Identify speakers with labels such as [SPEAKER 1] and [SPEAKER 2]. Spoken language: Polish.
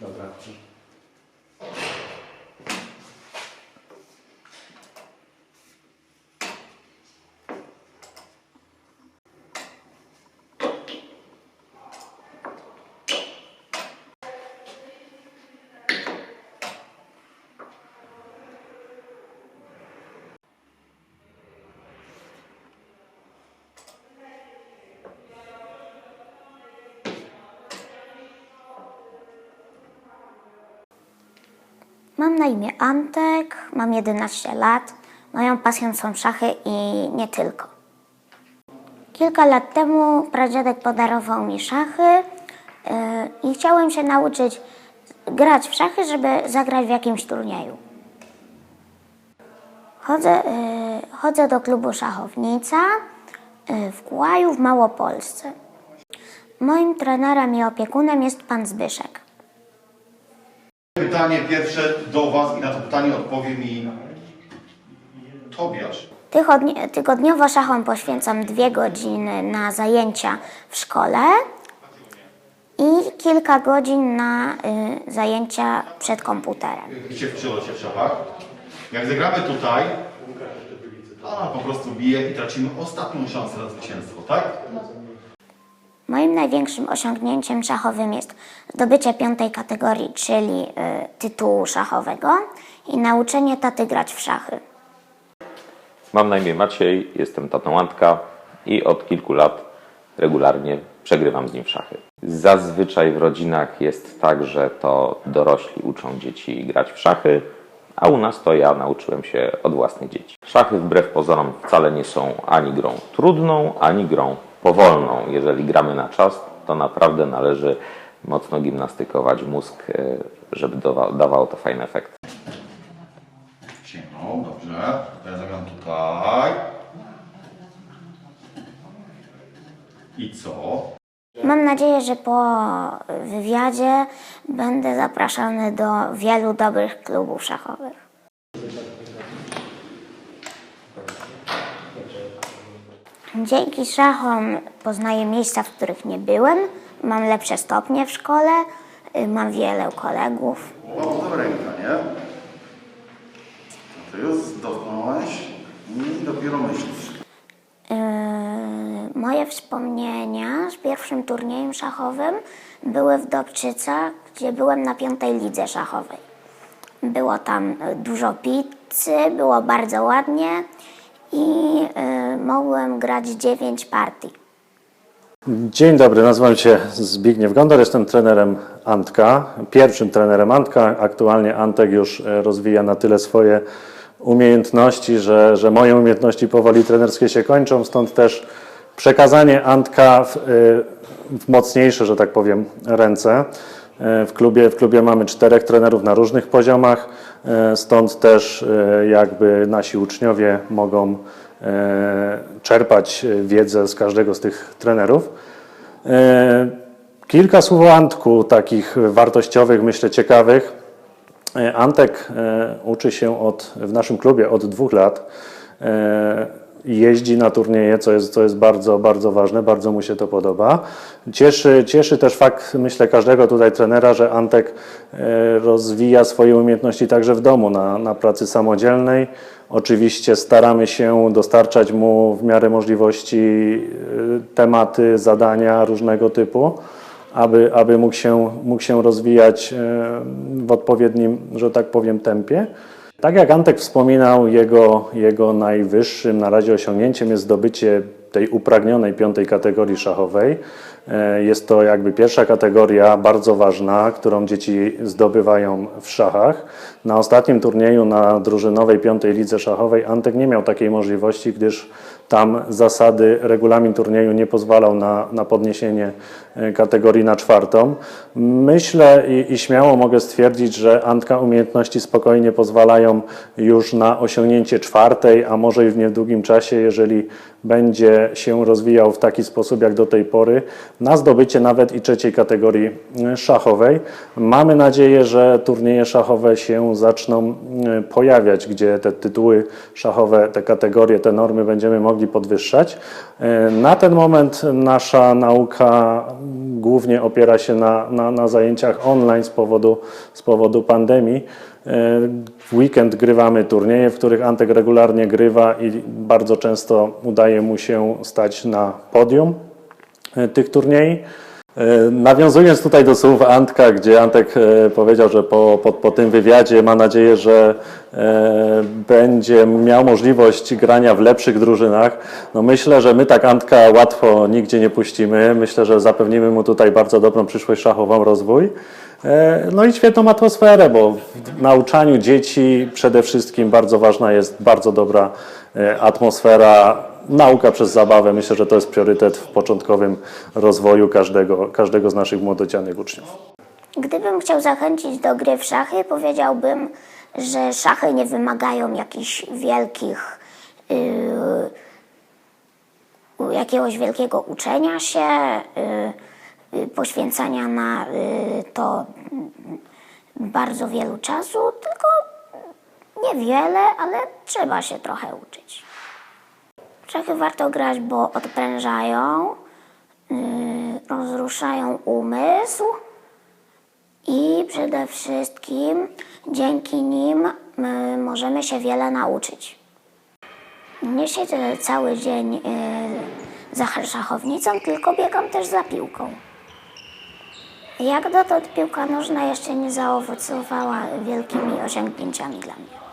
[SPEAKER 1] Dobra.
[SPEAKER 2] Mam na imię Antek, mam 11 lat. Moją pasją są szachy i nie tylko. Kilka lat temu pradziadek podarował mi szachy yy, i chciałem się nauczyć grać w szachy, żeby zagrać w jakimś turnieju. Chodzę, yy, chodzę do klubu Szachownica yy, w Kłaju w Małopolsce. Moim trenerem i opiekunem jest pan Zbyszek.
[SPEAKER 3] Pytanie pierwsze do Was i na to pytanie odpowie mi Tobiasz.
[SPEAKER 2] Tygodni- Tygodniowo szachom poświęcam dwie godziny na zajęcia w szkole i kilka godzin na y, zajęcia przed komputerem.
[SPEAKER 3] W przelocie w szachach. Jak zagramy tutaj, a po prostu bije i tracimy ostatnią szansę na zwycięstwo, tak?
[SPEAKER 2] Moim największym osiągnięciem szachowym jest zdobycie piątej kategorii, czyli y, tytułu szachowego i nauczenie taty grać w szachy.
[SPEAKER 4] Mam na imię Maciej, jestem tatą Antka i od kilku lat regularnie przegrywam z nim w szachy. Zazwyczaj w rodzinach jest tak, że to dorośli uczą dzieci grać w szachy, a u nas to ja nauczyłem się od własnych dzieci. Szachy wbrew pozorom wcale nie są ani grą trudną, ani grą powolną. Jeżeli gramy na czas, to naprawdę należy mocno gimnastykować mózg, e, żeby dawa- dawało to fajny efekt.
[SPEAKER 3] Siemno, dobrze. Ja zagram tutaj. I co?
[SPEAKER 2] Mam nadzieję, że po wywiadzie będę zapraszany do wielu dobrych klubów szachowych. Dzięki szachom poznaję miejsca, w których nie byłem. Mam lepsze stopnie w szkole, y, mam wiele kolegów.
[SPEAKER 3] Dobra ręka, nie? Ty już dotknąłeś i dopiero myślisz.
[SPEAKER 2] Yy, moje wspomnienia z pierwszym turniejem szachowym były w Dobczycach, gdzie byłem na piątej lidze szachowej. Było tam y, dużo pizzy, było bardzo ładnie i y, grać 9 partii.
[SPEAKER 1] Dzień dobry, nazywam się Zbigniew Gondor, jestem trenerem Antka, pierwszym trenerem Antka. Aktualnie Antek już e, rozwija na tyle swoje umiejętności, że, że moje umiejętności powoli trenerskie się kończą, stąd też przekazanie Antka w, e, w mocniejsze, że tak powiem, ręce. E, W klubie, w klubie mamy czterech trenerów na różnych poziomach, stąd też jakby nasi uczniowie mogą czerpać e, wiedzę z każdego z tych trenerów. E, Kilka słów o Antku, takich wartościowych, myślę ciekawych. E, Antek e, uczy się od, w naszym klubie od dwóch lat. Jeździ na turnieje, co jest, co jest bardzo, bardzo ważne, bardzo mu się to podoba. Cieszy, cieszy też fakt, myślę, każdego tutaj trenera, że Antek e, rozwija swoje umiejętności także w domu, na, na pracy samodzielnej. Oczywiście staramy się dostarczać mu w miarę możliwości e, tematy, zadania różnego typu aby, aby mógł, się, mógł się rozwijać e, w odpowiednim, że tak powiem, tempie. Tak jak Antek wspominał, jego, jego najwyższym na razie osiągnięciem jest zdobycie tej upragnionej piątej kategorii szachowej. E, Jest to jakby pierwsza kategoria bardzo ważna, którą dzieci zdobywają w szachach. Na ostatnim turnieju na drużynowej piątej lidze szachowej Antek nie miał takiej możliwości, gdyż tam zasady, regulamin turnieju nie pozwalał na, na podniesienie e, kategorii na czwartą. Myślę i, i śmiało mogę stwierdzić, że Antka umiejętności spokojnie pozwalają już na osiągnięcie czwartej, a może i w niedługim czasie, jeżeli będzie się rozwijał w taki sposób jak do tej pory, na zdobycie nawet i trzeciej kategorii e, szachowej. Mamy nadzieję, że turnieje szachowe się zaczną e, pojawiać, gdzie te tytuły szachowe, te kategorie, te normy będziemy mogli podwyższać. E, Na ten moment nasza nauka głównie opiera się na, na, na zajęciach online z powodu, z powodu pandemii. E, W weekend grywamy turnieje, w których Antek regularnie grywa i bardzo często udaje mu się stać na podium e, tych turniej. E, Nawiązując tutaj do słów Antka, gdzie Antek e, powiedział, że po, po, po tym wywiadzie ma nadzieję, że e, będzie miał możliwość grania w lepszych drużynach, no myślę, że my tak Antka łatwo nigdzie nie puścimy. Myślę, że zapewnimy mu tutaj bardzo dobrą przyszłość szachową, rozwój. No i świetną atmosferę, bo w nauczaniu dzieci przede wszystkim bardzo ważna jest bardzo dobra atmosfera, nauka przez zabawę. Myślę, że to jest priorytet w początkowym rozwoju każdego, każdego z naszych młodocianych uczniów.
[SPEAKER 2] Gdybym chciał zachęcić do gry w szachy, powiedziałbym, że szachy nie wymagają jakichś wielkich, yy, jakiegoś wielkiego uczenia się, yy, yy, poświęcania na yy, to bardzo wielu czasu, tylko niewiele, ale trzeba się trochę uczyć. Szachy warto grać, bo odprężają, yy, rozruszają umysł. I przede wszystkim dzięki nim my możemy się wiele nauczyć. Nie siedzę cały dzień y, za szachownicą, tylko biegam też za piłką. Jak dotąd piłka nożna jeszcze nie zaowocowała wielkimi osiągnięciami dla mnie.